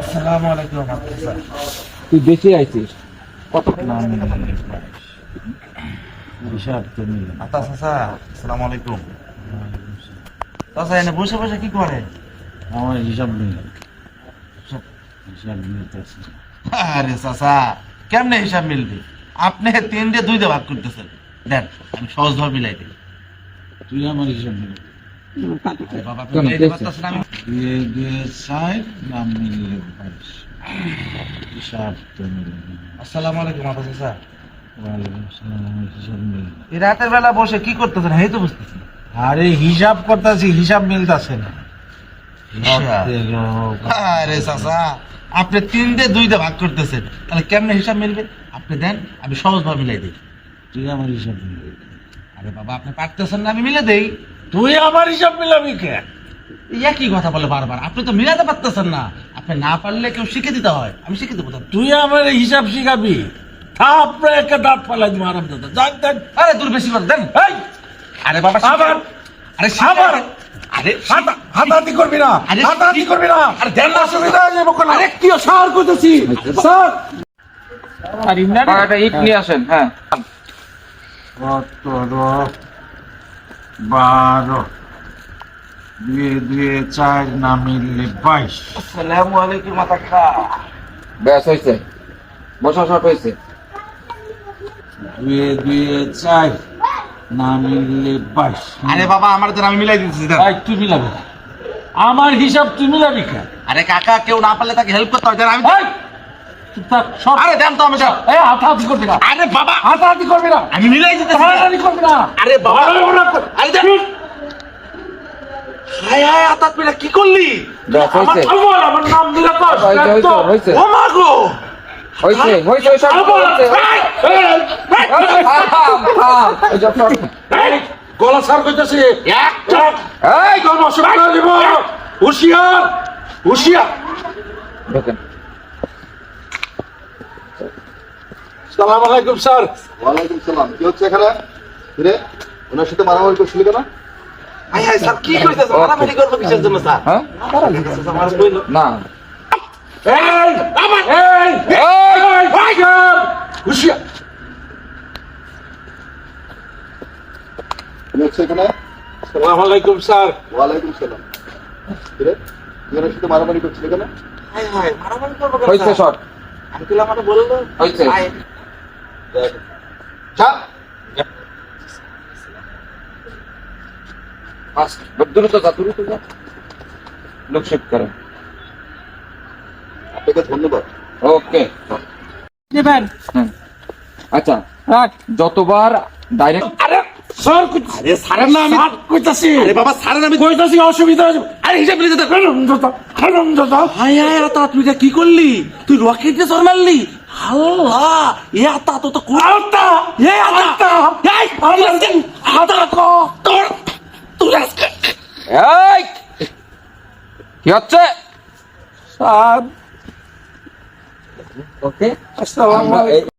আসসালামু আলাইকুম তুই বেঁচে আইছিস? কত হিসাব তুমি আতা চাচা আসসালামু আলাইকুম চাচা এনে বসে বসে কি করে আমার হিসাব নেই হিসাব নিতেছে আরে চাচা কেমনে হিসাব মিলবে? আপনি তিন দিয়ে দুই দিয়ে ভাগ করতেছেন। দেন আমি সহজভাবে মিলাই দিই। তুই আমার হিসাব নিবি। মিলে। আসসালামু আলাইকুম মিলে। এই রাতের বেলা বসে কি করতেছেন? এই তো বুঝতেছি আরে হিসাব করতেছি হিসাব মিলতেছে না। আরে চাচা আপনি তিন দিয়ে দুই দিয়ে ভাগ করতেছেন। তাহলে কেমনে হিসাব মিলবে? আপনি দেন আমি সহজভাবে মিলাই দিই। তুই আমার হিসাব মিলবি। আরে বাবা আপনি পারতেছেন না আমি মিলে দেই। তুই আমার হিসাব মিলাবি কে? ইয়া কি কথা বলে বারবার। আপনি তো মিলাতে পারতেছেন না। আপনি না পারলে কেউ শিখে দিতে হয়। আমি শিখে দেবো। তুই আমার হিসাব শিখাবি। থাপড়ে একটা দাঁত ফালাই দিব আরাম দাদা যাক দেখ আরে দূর বেশি করে দেন। এই! আরে বাবা আবার! আরে আবার! আরে হাতাহাতি করবি না। আরে হাতাহাতি কি- করবি না। আরে দেন না হয়ে যাবে আরে কি সার করতেছি? স্যার! একটা ইট নিয়ে আসেন হ্যাঁ। বারো। দুয়ে দুয়ে চার না মিললে বাইশ। আসসালামু আলাইকুম মাতা খা। ব্যাস হয়েছে। বসা সব হয়েছে। দুয়ে দুয়ে চার না মিললে বাইশ। আরে বাবা আমার তো আমি মিলাই দিতেছি দেন ভাই তুই মিলাবি। আমার হিসাব তুই মিলাবি কেন আরে কাকা কেউ না পারলে তাকে হেল্প করতে হয় আমি আরে দেন তো আমি দেন। হাতাহাতি করবি না আরে বাবা হাতাহাতি করবি না আমি মিলাই দিতেছি হাতাহাতি করবি না আরে বাবা ভালো করে না আরে দেন হায় হায় আতাত মিলা কি করলি আমার খবর, আমার নাম দিলে কর হয়েছে হয়েছে হয়েছে ও মা গো হয়েছে হয়েছে সব হয়েছে থাম, থাম। এই যে সব- গলা সার একটা এই, দিব হুশিয়ার। সালাম আলাইকুম স্যার। ওয়ালাইকুম সালাম। কি হচ্ছে এখানে? রে ওনার সাথে মারামারি করছিলি কেন? স্যার কি কইতেছেন? মারামারি করব কিসের জন্য স্যার? হ্যাঁ? না। এই আমার এই এই হুশিয়ার হুশিয়ার। কি হচ্ছে এখানে? সালাম আলাইকুম স্যার। ওয়ালাইকুম সালাম। রে ওনার সাথে মারামারি করছিলি কেন? হায় হায় মারামারি করব কেন আমাকে বলল। দ্রুত যা দ্রুত যা। লোক করেন আপনাকে ধন্যবাদ। ওকে। হুম। আচ্ছা যতবার ডাইরেক্ট আরে স্যার আরে স্যারের না আমি কইতাছি। আরে বাবা স্যারের আমি কইতাছি অসুবিধা হয়ে আরে হিসাব মিলে যেতে হারামজাদা হারামজাদা হায় হায় তুই কি করলি? তুই রকেট দিয়ে সর মারলি? আল্লাহ এ আতা তো তো আলতা এ আতা এই আজকে আতা কো তোর তুই আজকে এই কি হচ্ছে স্যার ওকে আসসালামু আমরা আলাইকুম